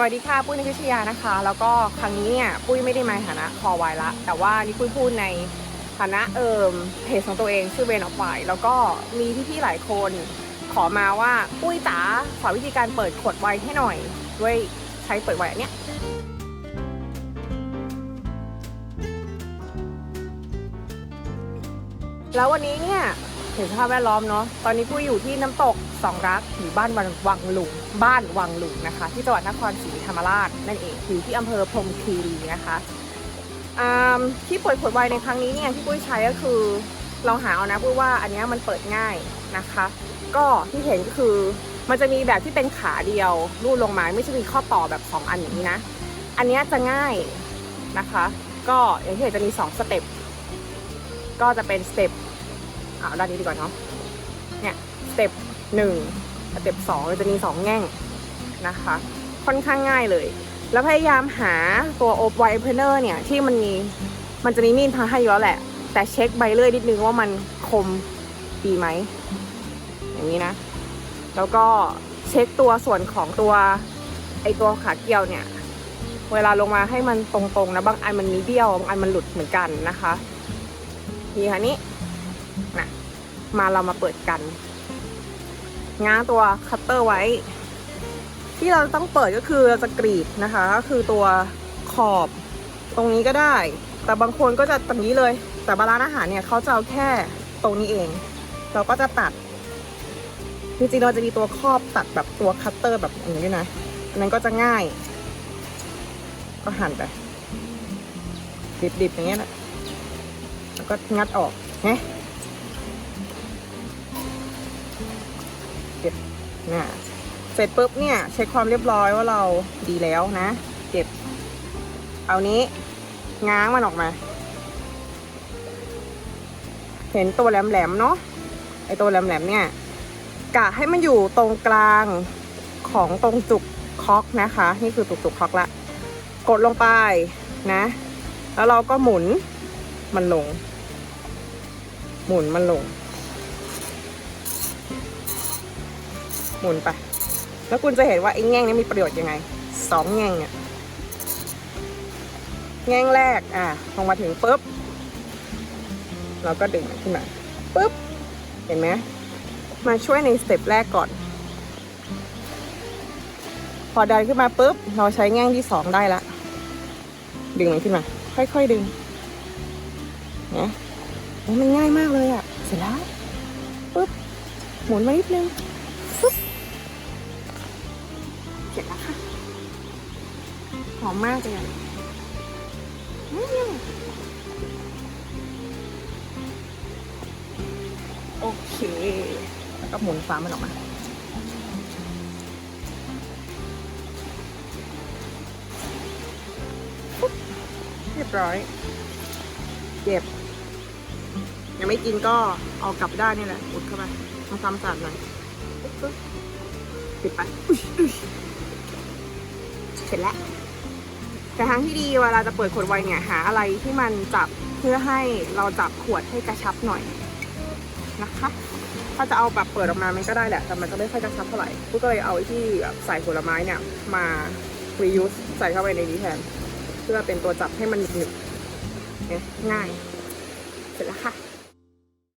สวัสดีค่ะ ปุ้ยนิพิชยานะคะ แล้วก็ครั้งนี้เนี่ยปุ้ยไม่ได้มาในฐานะคอไวละ แต่ว่านี่ปุ้ยพูดในฐานะเอิมเพจของตัวเองชื่อเวนออฟไวแล้วก็มีพี่ๆหลายคนขอมาว่าปุ้ยจ๋าสอนวิธีการเปิดขวดไวน์ให้หน่อย ด้วยใช้เปิดไวน์อันเนี้ยแล้ววันนี้เนี่ย ถึงสภาพแวดล้อมเนาะ ตอนนี้ปุ้ยอยู่ที่น้ำตกสองรักหรือบ้านวังวังหลุงบ้านวังหลุงนะคะ ที่จังหวัดนครศรีธรรมราชนั่นเองอยู่ที่อำเภอพรมคีรีนะคะที่เปิดขวดไวน์ในครั้งนี้เนี่ยที่ปุ้ยใช้ก็คือเราหาเอานะปุ้ยว่าอันนี้มันเปิดง่ายนะคะ ก็ที่เห็นก็คือมันจะมีแบบที่เป็นขาเดียวรูดลงมาไม่ใช่มีข้อต่อแบบสองอันอย่างนี้นะ อันนี้จะง่ายนะคะ ก็อย่างที่เห็นจะมีสองสเต็ปก็จะเป็นสเต็ป เอาด้านนี้ดีกว่าเนาะเนี่ยสเต็ปหนึ่งสเต็ปสองจะมีสองแง่งนะคะ ค่อนข้างง่ายเลย แล้วพยายามหาตัวโอ p ไวเพเนอร์เนี่ยที่มันมีมันจะมีมีดพาให้เยอะแหละ แต่เช็คใบเลื่อยนิดนึงว่ามันคมดีไหม อย่างนี้นะ แล้วก็เช็คตัวส่วนของตัวไอตัวขาเกี่ยวเนี่ย เวลาลงมาให้มันตรงๆนะบางอันมันมีเบี้ยวบางอันมันหลุดเหมือนกันนะคะนี่ค่ะนี้นะ มาเรามาเปิดกัน ง้างตัวคัตเตอร์ไว้ ที่เราต้องเปิดก็คือเราจะกรีดนะคะ ก็คือตัวขอบตรงนี้ก็ได้ แต่บางคนก็จะตรงนี้เลย แต่บาร้านอาหารเนี่ยเขาจะเอาแค่ตรงนี้เอง เราก็จะตัดจริงๆเราจะมีตัวครอบตัดแบบตัวคัตเตอร์แบบอย่างนี้ด้วยนะอันนั้นก็จะง่าย ก็หั่นไปดิบๆอย่างเงี้ยแหละแล้วก็งัดออกเนะ น่ะเสร็จปุ๊บเนี่ยเช็คความเรียบร้อยว่าเราดีแล้วนะเก็บ เอานี้ง้างมันออกมา เห็นตัวแหลมๆเนาะไอตัวแหลมๆเนี่ยกะให้มันอยู่ตรงกลางของตรงจุกคอกนะคะ นี่คือจุกจุกคอกละ กดลงไปนะ แล้วเราก็หมุนมันลง หมุนมันลง หมุนไป แล้วคุณจะเห็นว่าไอ้แง่งนี้มีประโยชน์ยังไงสองแง่งเนี่ยแง่งแรกอะลงมาถึงปุ๊บ เราก็ดึงขึ้นมาปุ๊บ เห็นไหมมาช่วยในสเต็ปแรกก่อน พอดันขึ้นมาปุ๊บ เราใช้แง่งที่สองได้ละ ดึงมันขึ้นมา ค่อยๆดึงนะโอ้มันง่ายมากเลยอะ่ะ เสร็จแล้วปุ๊บ หมุนมานิดนึงปุ๊บ เสร็จแล้วค่ะ หอมมากเลยอะอืมโอเค แล้วก็หมุนฟ้ามันออกมาเรียบร้อย เก็บ ยังไม่กินก็เอากลับได้นี่แหละอุดเข้าไปทำความสะอาดหน่อยปิดไปอุ๊ยอุ๊ย เสร็จแล้ว แต่ทางที่ดีเวลาจะเปิดขวดไวน์เนี่ยหาอะไรที่มันจับเพื่อให้เราจับขวดให้กระชับหน่อยนะคะ ถ้าจะเอาแบบเปิดออกมามันก็ได้แหละ แต่มันจะไม่ค่อยกระชับเท่าไหร่กูก็เลยเอาไอ้ที่แบบใส่ผลไม้เนี่ยมา reuse ใส่เข้าไปในนี้แทน เพื่อเป็นตัวจับให้มันหนึบง่าย เสร็จแล้วค่ะ